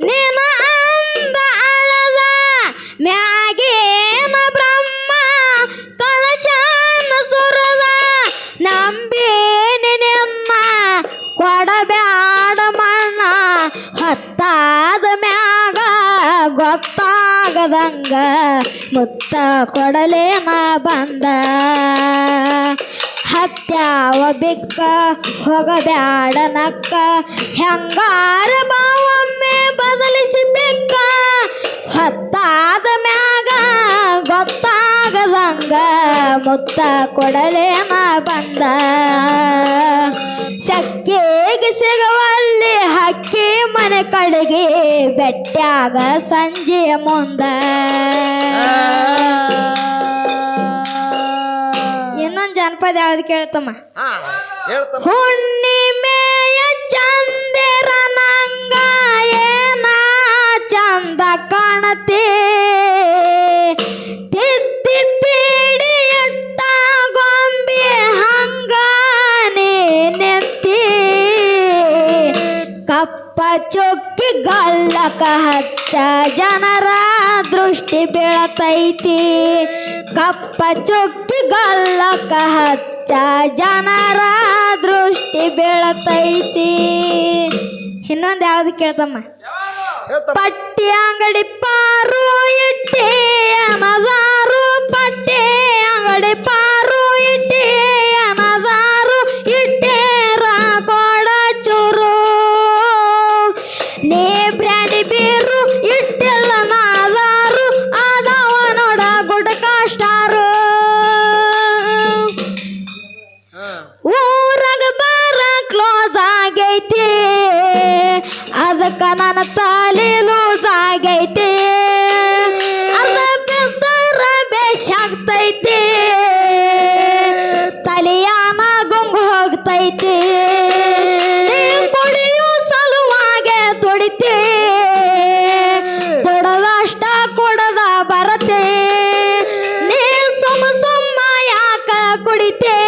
ನೀನ ಅಂದ ಅಳದ ಮ್ಯಾಗೇನ ಬ್ರಹ್ಮ ಕಲಚನ ನಂಬೇನೆ ನಿಮ್ಮ ಕೊಡಬ್ಯಾಡ ಮಣ್ಣ, ಹೊತ್ತಾದ ಮ್ಯಾಗ ಗೊತ್ತಾಗದಂಗ ಮುತ್ತ ಕೊಡಲೇನ ಬಂದ. ಹತ್ಯಾವ ಬಿಕ್ಕ ಹೋಗಬ್ಯಾಡ ನಕ್ಕ, ಹೆಂಗಾರ ಬಾವೊಮ್ಮೆ ಬದಲಿಸಿ ಬಿಕ್ಕ ಹೊತ್ತಾದ ಮ್ಯಾಗ ಗೊತ್ತಾಗದಂಗ ಮುತ್ತ ಕೊಡಲೇನ ಬಂದ? ಚಕ್ಕಿಗೆ ಸಿಗವಲ್ಲಿ ಹಕ್ಕಿ ಮನೆ ಕಡೆಗೆ ಬೆಟ್ಟಾಗ ಸಂಜೆಯ ಮುಂದ. ಇನ್ನೊಂದು ಜನಪದ ಯಾವ್ದು ಕೇಳ್ತಮ್ಮ? ಹುಣ್ಣಿಮೆಯ ಚಂದಿರ ಕಪ್ಪ ಚೊಕ್ಕಿ ಗಲ್ಲಕ ಹಚ್ಚ ಜನರ ದೃಷ್ಟಿ ಬೀಳತೈತಿ. ಕಪ್ಪ ಚುಕ್ಕಿ ಗಲ್ಲಕ ಹಚ್ಚ ಜನರ ದೃಷ್ಟಿ ಬೀಳತೈತಿ. ಇನ್ನೊಂದು ಯಾವ್ದು ಕೇಳ್ತಮ್ಮ? ಪಟ್ಟಿ ಅಂಗಡಿ ಅದಕ್ಕ ನನ್ನ ತಲೆ ಲೂಸ್ ಆಗೈತಿ ಅರ್ಧ ತಲೆಯಾನ ಗುಂಗು ಹೋಗ್ತೈತಿ. ಕೊಡದ ಬರತೆ. ನೀ ಸುಮ್ಮ ಸುಮ್ಮ ಯಾಕ ಕುಡಿತೆ?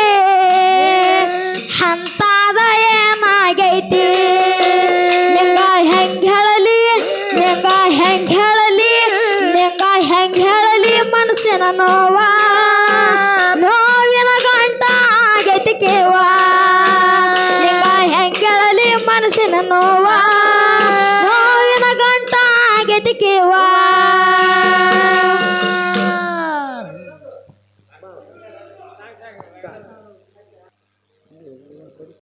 ಮನಸ್ಸಿನ ನೋವ ನೋವಿನ ಗಂಟ ಆಗೈತಿ ಕೇವ ನಿಂಗ ಹೆಂಗ್ ಹೇಳಲಿ ಮನಸ್ಸಿನ ನೋವ ನೋವಿನ ಗಂಟ ಆಗೈತಿ ಕೇವ